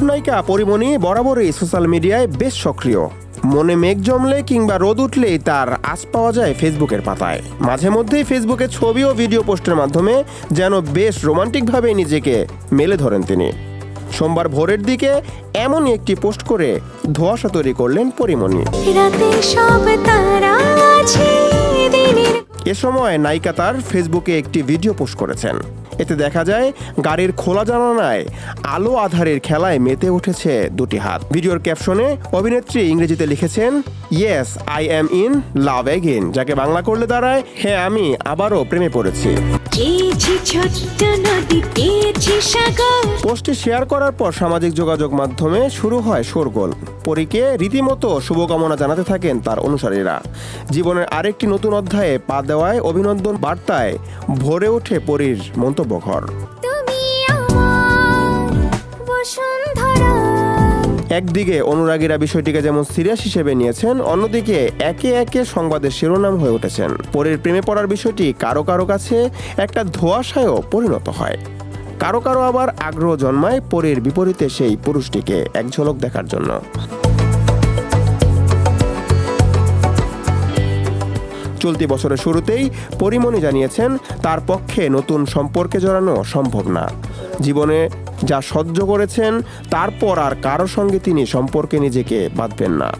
নায়িকা পরিমণি বরাবরই সোশ্যাল মিডিয়ায় বেশ সক্রিয়। মনে মেঘ জমলে কিংবা রোদ উঠলেই তার আশ পাওয়া যায় ফেসবুকের পাতায়। মাঝে মধ্যেই ফেসবুকে ছবি ও ভিডিও পোস্টের মাধ্যমে যেন বেশ রোমান্টিকভাবে নিজেকে মেলে ধরেন তিনি। সোমবার ভোরের দিকে এমনই একটি পোস্ট করে ধোঁয়াশা তৈরি করলেন পরিমণি। এ সময় নায়িকা তার ফেসবুকে একটি ভিডিও পোস্ট করেছেন। এতে দেখা যায় গাড়ির খোলা জানানায় আলো আধারের খেলায় মেতে উঠেছে দুটি হাত। ভিডিওর ক্যাপশনে অভিনেত্রী ইংরেজিতে লিখেছেন yes I am in love again যাকে বাংলা করলে দাঁড়ায় হ্যাঁ আমি আবারও প্রেমে পড়েছি। পোস্টটি শেয়ার করার পর সামাজিক যোগাযোগ মাধ্যমে শুরু হয় শোরগোল। পরীকে রীতিমতো শুভকামনা জানাতে থাকেন তার অনুসারীরা। জীবনের আরেকটি নতুন অধ্যায়ে পা দেওয়ায় অভিনন্দন বার্তায় ভরে ওঠে পরীর মন্তব্য। ঘর তুমি আমার বসুন্ধরা। একদিকে অনুরাগীরা বিষয়টিকে যেমন সিরিয়াস হিসেবে নিয়েছেন অন্যদিকে একে একে সংবাদের শিরোনাম হয়ে উঠেছেন। পরের প্রেমে পড়ার বিষয়টি কারও কারও কাছে একটা ধোয়াশায়ও পরিণত হয়। কারও কারও আবার আগ্রহ জন্মায় পরের বিপরীতে সেই পুরুষটিকে এক ঝলক দেখার জন্য। চলতি বছরের শুরুতেই পরিমণি জানিয়েছেন, তার পক্ষে নতুন সম্পর্কে জড়ানো সম্ভব না। জীবনে যা সহ্য করেছেন, তারপর আর কারও সঙ্গে তিনি সম্পর্কে নিজেকে বাঁধবেন না।